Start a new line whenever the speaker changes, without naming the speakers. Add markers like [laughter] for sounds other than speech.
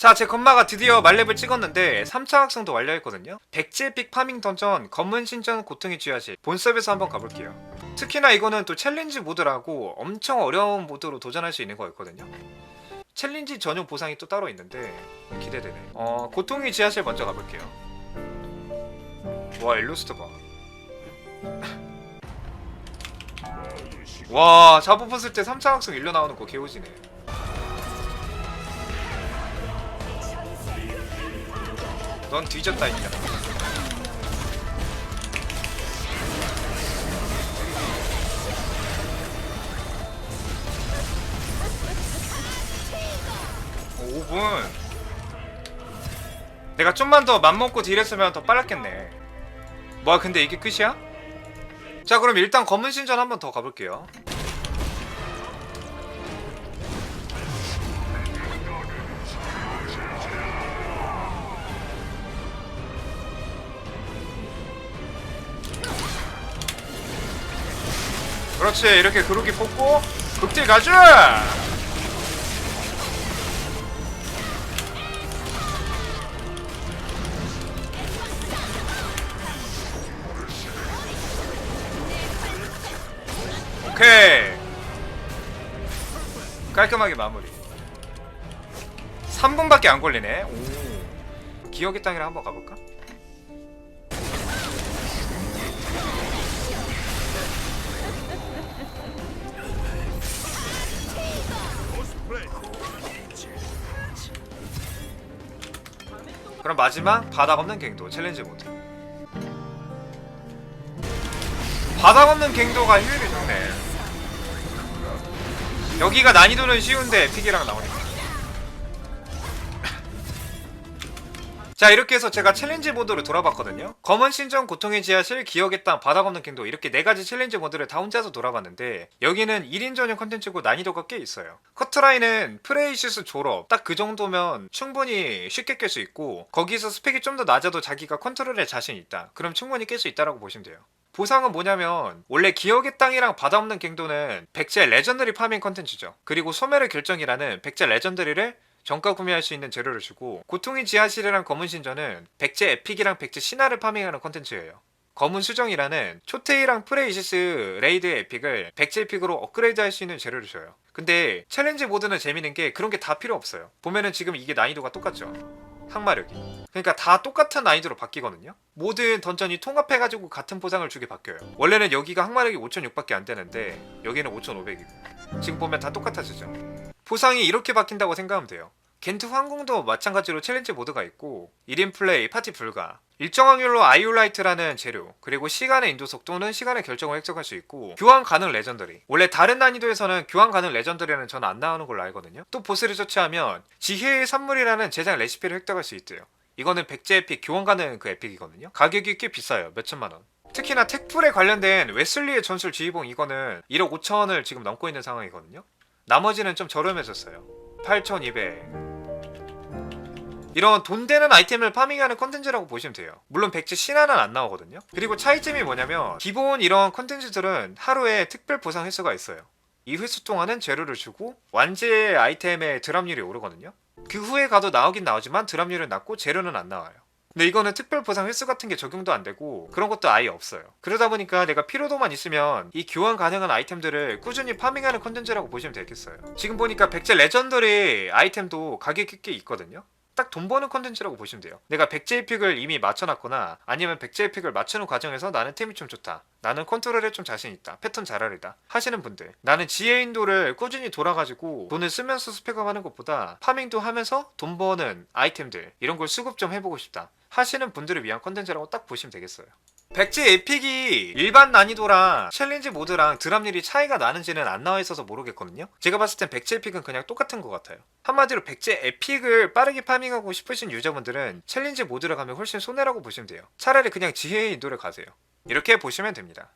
자, 제 건마가 드디어 말렙을 찍었는데 3차 학성도 완료했거든요. 백지에픽 파밍 던전 검은 신전 고통의 쥐야실 본섭에서 한번 가볼게요. 특히나 이거는 또 챌린지 모드라고 엄청 어려운 모드로 도전할 수 있는 거였거든요. 챌린지 전용 보상이 또 따로 있는데 기대되네. 어, 고통의 지하실 먼저 가볼게요. 와, 일루스트 봐. [laughs] 와, 벗을 때 3차 학성 일로 나오는 거 개오지네. 넌 뒤졌다 이냐 오, 5분. 내가 좀만 더 맘먹고 딜했으면 더 빨랐겠네. 뭐야 근데 이게 끝이야? 자 그럼 일단 검은 신전 한번 더 가볼게요 그렇지 이렇게 그루기 뽑고 극딜 가자 오케이 깔끔하게 마무리 3분밖에 안 걸리네 오. 기억의 땅이라 한번 가볼까? 그럼 마지막 바닥 없는 갱도 챌린지 모드. 바닥 없는 갱도가 효율이 좋네. 여기가 난이도는 쉬운데 픽이랑 나오니까 자 이렇게 해서 제가 챌린지 모드로 돌아봤거든요. 검은 신전 고통의 지하실 기억의 땅 바닥 없는 갱도 이렇게 네 가지 챌린지 모드를 다 혼자서 돌아봤는데 여기는 1인 전용 컨텐츠고 난이도가 꽤 있어요. 커트라인은 프레이시스 졸업 딱 그 정도면 충분히 쉽게 깰 수 있고 거기서 스펙이 좀 더 낮아도 자기가 컨트롤에 자신 있다. 그럼 충분히 깰 수 있다라고 보시면 돼요. 보상은 뭐냐면 원래 기억의 땅이랑 바다 없는 갱도는 백제 레전더리 파밍 컨텐츠죠. 그리고 소멸의 결정이라는 백제 레전더리를 정가 구매할 수 있는 재료를 주고 고통의 지하실이랑 검은 신전은 백제 에픽이랑 백제 신화를 파밍하는 컨텐츠예요. 검은 수정이라는 초테이랑 프레이시스 레이드의 에픽을 백제 에픽으로 업그레이드 할 수 있는 재료를 줘요. 근데 챌린지 모드는 재밌는 게 그런 게 다 필요 없어요. 보면은 지금 이게 난이도가 똑같죠. 항마력이. 그러니까 다 똑같은 난이도로 바뀌거든요. 모든 던전이 통합해가지고 같은 보상을 주게 바뀌어요. 원래는 여기가 항마력이 5,600밖에 안 되는데 여기는 5,500이고 지금 보면 다 똑같아지죠. 보상이 이렇게 바뀐다고 생각하면 돼요. 겐트 황궁도 마찬가지로 챌린지 모드가 있고 1인 플레이, 파티 불가 일정 확률로 아이올라이트라는 재료 그리고 시간의 인도 속도는 시간의 결정을 획득할 수 있고 교환 가능 레전더리. 원래 다른 난이도에서는 교환 가능 레전더리는 전 안 나오는 걸로 알거든요. 또 보스를 처치하면 지혜의 산물이라는 제작 레시피를 획득할 수 있대요. 이거는 백제 에픽 교환 가능 그 에픽이거든요. 가격이 꽤 비싸요. 몇천만 원. 특히나 택풀에 관련된 웨슬리의 전술 지휘봉 이거는 1억 5천을 지금 넘고 있는 상황이거든요 나머지는 좀 저렴해졌어요 8,200 이런 돈 되는 아이템을 파밍하는 컨텐츠라고 보시면 돼요. 물론 백제 신화는 안 나오거든요. 그리고 차이점이 뭐냐면 기본 이런 컨텐츠들은 하루에 특별 보상 횟수가 있어요. 이 횟수 동안은 재료를 주고 완제 아이템의 드랍률이 오르거든요. 그 후에 가도 나오긴 나오지만 드랍률은 낮고 재료는 안 나와요. 근데 이거는 특별 보상 횟수 같은 게 적용도 안 되고 그런 것도 아예 없어요. 그러다 보니까 내가 피로도만 있으면 이 교환 가능한 아이템들을 꾸준히 파밍하는 컨텐츠라고 보시면 되겠어요. 지금 보니까 백제 레전더리 아이템도 가격이 꽤 있거든요. 딱 돈 버는 컨텐츠라고 보시면 돼요. 내가 백제 에픽을 이미 맞춰놨거나 아니면 백제 에픽을 맞추는 과정에서 나는 템이 좀 좋다. 나는 컨트롤에 좀 자신 있다. 패턴 잘 알이다. 하시는 분들. 나는 지혜 인도를 꾸준히 돌아가지고 돈을 쓰면서 스펙업 하는 것보다 파밍도 하면서 돈 버는 아이템들 이런 걸 수급 좀 해보고 싶다. 하시는 분들을 위한 컨텐츠라고 딱 보시면 되겠어요. 백제 에픽이 일반 난이도랑 챌린지 모드랑 드랍률이 차이가 나는지는 안 나와 있어서 모르겠거든요. 제가 봤을 땐 백제 에픽은 그냥 똑같은 것 같아요. 한마디로 백제 에픽을 빠르게 파밍하고 싶으신 유저분들은 챌린지 모드를 가면 훨씬 손해라고 보시면 돼요. 차라리 그냥 지혜의 인도를 가세요. 이렇게 보시면 됩니다.